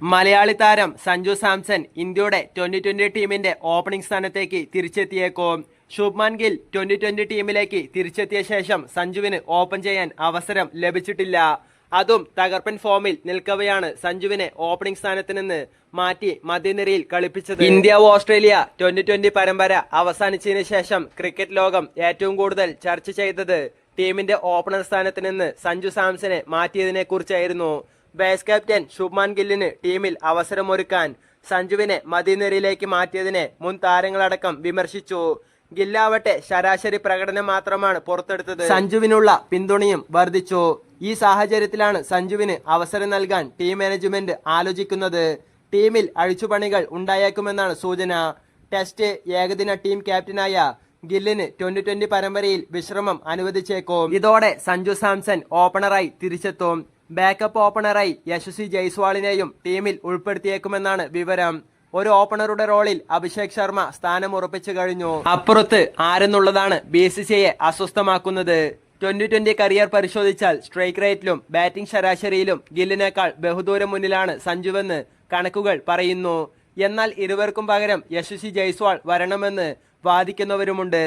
മലയാളി താരം സഞ്ജു സാംസൺ ഇന്ത്യയുടെ twenty twenty ടീമിന്റെ ഓപ്പണിംഗ് സ്ഥാനത്തേക്ക് തിരിച്ചെത്തിയേക്കും. ശുഭ്മാൻ ഗിൽ ട്വന്റി ട്വന്റി ടീമിലേക്ക് തിരിച്ചെത്തിയ ശേഷം സഞ്ജുവിന് ഓപ്പൺ ചെയ്യാൻ അവസരം ലഭിച്ചിട്ടില്ല. അതും തകർപ്പൻ ഫോമിൽ നിൽക്കവെയാണ് സഞ്ജുവിനെ ഓപ്പണിംഗ് സ്ഥാനത്ത് നിന്ന് മാറ്റി മധ്യനിരയിൽ കളിപ്പിച്ചത്. ഇന്ത്യ ഓസ്ട്രേലിയ ട്വന്റി ട്വന്റി പരമ്പര അവസാനിച്ചതിന് ശേഷം ക്രിക്കറ്റ് ലോകം ഏറ്റവും കൂടുതൽ ചർച്ച ചെയ്തത് ടീമിന്റെ ഓപ്പണർ സ്ഥാനത്ത് നിന്ന് സഞ്ജു സാംസനെ മാറ്റിയതിനെ കുറിച്ചായിരുന്നു ബേസ് ക്യാപ്റ്റൻ ശുഭ്മാൻ ഗില്ലിന് ടീമിൽ അവസരമൊരുക്കാൻ സഞ്ജുവിനെ മതിനിരയിലേക്ക് മാറ്റിയതിനെ മുൻ താരങ്ങളടക്കം വിമർശിച്ചു. ഗില്ലാവട്ടെ ശരാശരി പ്രകടനം മാത്രമാണ് പുറത്തെടുത്തത്. സഞ്ജുവിനുള്ള പിന്തുണയും വർദ്ധിച്ചു. ഈ സാഹചര്യത്തിലാണ് സഞ്ജുവിന് അവസരം നൽകാൻ ടീം മാനേജ്മെന്റ് ആലോചിക്കുന്നത്. ടീമിൽ അഴിച്ചുപണികൾ ഉണ്ടായേക്കുമെന്നാണ് സൂചന. ടെസ്റ്റ് ഏകദിന ടീം ക്യാപ്റ്റനായ ഗില്ലിന് ട്വന്റി ട്വന്റി പരമ്പരയിൽ വിശ്രമം അനുവദിച്ചേക്കും. ഇതോടെ സഞ്ജു സാംസൺ ഓപ്പണറായി തിരിച്ചെത്തും. ബാക്കപ്പ് ഓപ്പണറായി യശസ്വി ജയ്സ്വാളിനെയും ടീമിൽ ഉൾപ്പെടുത്തിയേക്കുമെന്നാണ് വിവരം. ഒരു ഓപ്പണറുടെ റോളിൽ അഭിഷേക് ശർമ്മ സ്ഥാനം ഉറപ്പിച്ചു കഴിഞ്ഞു. അപ്പുറത്ത് ആരെന്നുള്ളതാണ് ബി സി സിയെ അസ്വസ്ഥമാക്കുന്നത്. ട്വന്റി ട്വന്റി കരിയർ പരിശോധിച്ചാൽ സ്ട്രൈക്ക് റേറ്റിലും ബാറ്റിംഗ് ശരാശരിയിലും ഗില്ലിനേക്കാൾ ബഹുദൂരം മുന്നിലാണ് സഞ്ജുവെന്ന് കണക്കുകൾ പറയുന്നു. എന്നാൽ ഇരുവർക്കും പകരം യശസ്വി ജയ്സ്വാൾ വരണമെന്ന് വാദിക്കുന്നവരുമുണ്ട്.